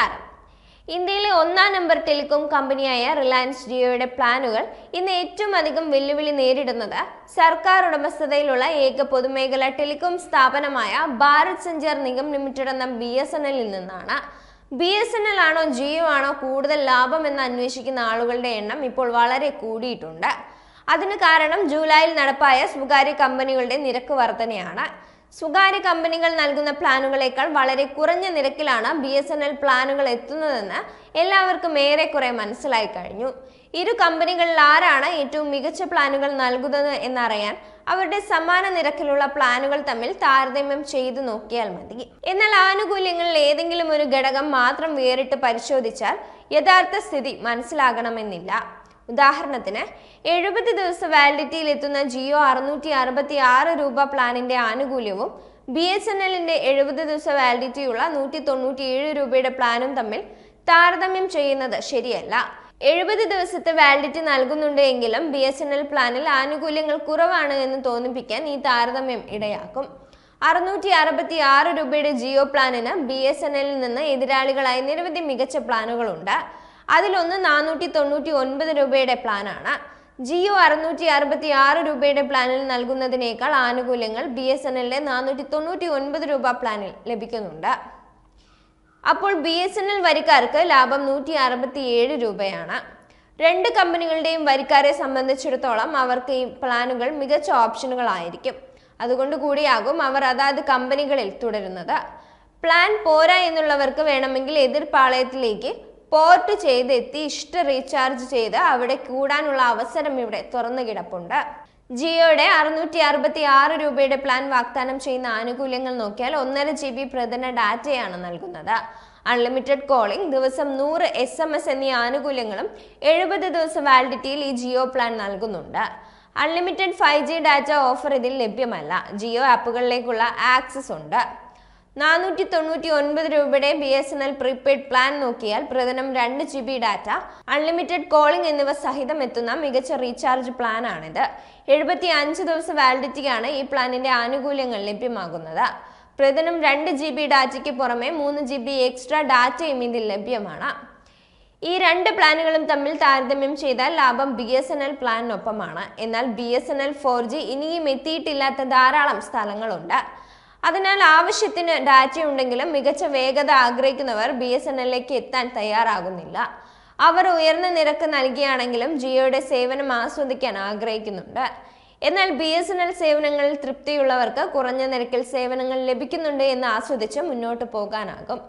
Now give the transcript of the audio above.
നമസ്കാരം. ഇന്ത്യയിലെ ഒന്നാം നമ്പർ ടെലികോം കമ്പനിയായ റിലയൻസ് ജിയോയുടെ പ്ലാനുകൾ ഇന്ന് ഏറ്റവും അധികം വെല്ലുവിളി നേരിടുന്നത് സർക്കാർ ഉടമസ്ഥതയിലുള്ള ഏക പൊതുമേഖലാ ടെലികോം സ്ഥാപനമായ ഭാരത് സഞ്ചാർ നിഗം ലിമിറ്റഡ് എന്ന ബി എസ് എൻ എല്ലിൽ നിന്നാണ്. ബി എസ് എൻ എൽ ആണോ ജിയോ ആണോ കൂടുതൽ ലാഭം എന്ന് അന്വേഷിക്കുന്ന ആളുകളുടെ എണ്ണം ഇപ്പോൾ വളരെ കൂടിയിട്ടുണ്ട്. അതിന് കാരണം ജൂലൈയിൽ നടപ്പായ സ്വകാര്യ കമ്പനികളുടെ നിരക്ക് വർധനയാണ്. സ്വകാര്യ കമ്പനികൾ നൽകുന്ന പ്ലാനുകളേക്കാൾ വളരെ കുറഞ്ഞ നിരക്കിലാണ് ബി എസ് എൻ എൽ പ്ലാനുകൾ എത്തുന്നതെന്ന് എല്ലാവർക്കും ഏറെക്കുറെ മനസ്സിലായി കഴിഞ്ഞു. ഇരു കമ്പനികളിൽ ആരാണ് ഏറ്റവും മികച്ച പ്ലാനുകൾ നൽകുന്നത് എന്നറിയാൻ അവരുടെ സമാന നിരക്കിലുള്ള പ്ലാനുകൾ തമ്മിൽ താരതമ്യം ചെയ്തു നോക്കിയാൽ മതി. എന്നാൽ ആനുകൂല്യങ്ങളിൽ ഏതെങ്കിലും ഒരു ഘടകം മാത്രം വേറിട്ട് പരിശോധിച്ചാൽ യഥാർത്ഥ സ്ഥിതി മനസ്സിലാകണമെന്നില്ല. ഉദാഹരണത്തിന് എഴുപത് ദിവസ വാലിഡിറ്റിയിൽ എത്തുന്ന ജിയോ അറുന്നൂറ്റി അറുപത്തി ആറ് രൂപ പ്ലാനിന്റെ ആനുകൂല്യവും ബി എസ് എൻ എല്ലിന്റെ എഴുപത് ദിവസ വാലിഡിറ്റിയുള്ള നൂറ്റി തൊണ്ണൂറ്റി ഏഴ് രൂപയുടെ പ്ലാനും തമ്മിൽ താരതമ്യം ചെയ്യുന്നത് ശരിയല്ല. എഴുപത് ദിവസത്തെ വാലിഡിറ്റി നൽകുന്നുണ്ട് എങ്കിലും ബി എസ് എൻ എൽ പ്ലാനിൽ ആനുകൂല്യങ്ങൾ കുറവാണ് എന്ന് തോന്നിപ്പിക്കാൻ ഈ താരതമ്യം ഇടയാക്കും. അറുന്നൂറ്റി അറുപത്തി ആറ് രൂപയുടെ ജിയോ പ്ലാനിന് ബി എസ് എൻ എല്ലിൽ നിന്ന് എതിരാളികളായി നിരവധി മികച്ച പ്ലാനുകളുണ്ട്. അതിലൊന്ന് നാനൂറ്റി തൊണ്ണൂറ്റി ഒൻപത് രൂപയുടെ പ്ലാനാണ്. ജിയോ അറുന്നൂറ്റി അറുപത്തി ആറ് രൂപയുടെ പ്ലാനിൽ നൽകുന്നതിനേക്കാൾ ആനുകൂല്യങ്ങൾ ബി എസ് എൻ എല്ലിലെ നാനൂറ്റി തൊണ്ണൂറ്റി ഒൻപത് രൂപ പ്ലാനിൽ ലഭിക്കുന്നുണ്ട്. അപ്പോൾ ബി എസ് എൻ എൽ വരിക്കാർക്ക് ലാഭം നൂറ്റി അറുപത്തി ഏഴ് രൂപയാണ്. രണ്ട് കമ്പനികളുടെയും വരിക്കാരെ സംബന്ധിച്ചിടത്തോളം അവർക്ക് ഈ പ്ലാനുകൾ മികച്ച ഓപ്ഷനുകളായിരിക്കും. അതുകൊണ്ട് കൂടിയാകും അവർ അതാത് കമ്പനികളിൽ തുടരുന്നത്. പ്ലാൻ പോരാ എന്നുള്ളവർക്ക് വേണമെങ്കിൽ എതിർപാളയത്തിലേക്ക് പോർട്ട് ചെയ്ത് എത്തി ഇഷ്ട റീചാർജ് ചെയ്ത് അവിടെ കൂടാനുള്ള അവസരം ഇവിടെ തുറന്നു കിടപ്പുണ്ട്. ജിയോയുടെ അറുന്നൂറ്റി അറുപത്തി ആറ് രൂപയുടെ പ്ലാൻ വാഗ്ദാനം ചെയ്യുന്ന ആനുകൂല്യങ്ങൾ നോക്കിയാൽ ഒന്നര ജി ബി പ്രതിദിന ഡാറ്റയാണ് നൽകുന്നത്. അൺലിമിറ്റഡ് കോളിംഗ് ദിവസം നൂറ് എസ് എം എസ് എന്നീ ആനുകൂല്യങ്ങളും എഴുപത് ദിവസം വാലിഡിറ്റിയിൽ ഈ ജിയോ പ്ലാൻ നൽകുന്നുണ്ട്. Unlimited five G data offer ഇതിൽ ലഭ്യമല്ല. ജിയോ ആപ്പുകളിലേക്കുള്ള ആക്സസ് ഉണ്ട്. നാനൂറ്റി തൊണ്ണൂറ്റി ഒൻപത് രൂപയുടെ B S N L prepaid plan നോക്കിയാൽ പ്രതിദിനം രണ്ട് G B data unlimited calling എന്നിവ സഹിതം എത്തുന്ന മികച്ച റീചാർജ് പ്ലാൻ ആണിത് എഴുപത്തി അഞ്ച് ദിവസം വാലിഡിറ്റിയാണ് ഈ പ്ലാനിന്റെ ആനുകൂല്യങ്ങൾ ലഭ്യമാകുന്നത്. പ്രതിദിനം രണ്ട് ജി ബി ഡാറ്റയ്ക്ക് പുറമെ മൂന്ന് ജി ബി എക്സ്ട്രാ ഡാറ്റയും ഇതിൽ ലഭ്യമാണ്. ഈ രണ്ട് പ്ലാനുകളും തമ്മിൽ താരതമ്യം ചെയ്താൽ ലാഭം ബി എസ് എൻ എൽ പ്ലാനിനൊപ്പമാണ്. എന്നാൽ B S N L four G ഇനിയും എത്തിയിട്ടില്ലാത്ത ധാരാളം സ്ഥലങ്ങളുണ്ട്. അതിനാൽ ആവശ്യത്തിന് ഡാറ്റ ഉണ്ടെങ്കിലും മികച്ച വേഗത ആഗ്രഹിക്കുന്നവർ ബി എസ് എൻ എല്ലിലേക്ക് എത്താൻ തയ്യാറാകുന്നില്ല. അവർ ഉയർന്ന നിരക്ക് നൽകിയാണെങ്കിലും ജിയോയുടെ സേവനം ആസ്വദിക്കാൻ ആഗ്രഹിക്കുന്നുണ്ട്. എന്നാൽ ബി എസ് എൻ എൽ സേവനങ്ങളിൽ തൃപ്തിയുള്ളവർക്ക് കുറഞ്ഞ നിരക്കിൽ സേവനങ്ങൾ ലഭിക്കുന്നുണ്ട് എന്ന് ആസ്വദിച്ച് മുന്നോട്ട് പോകാനാകും.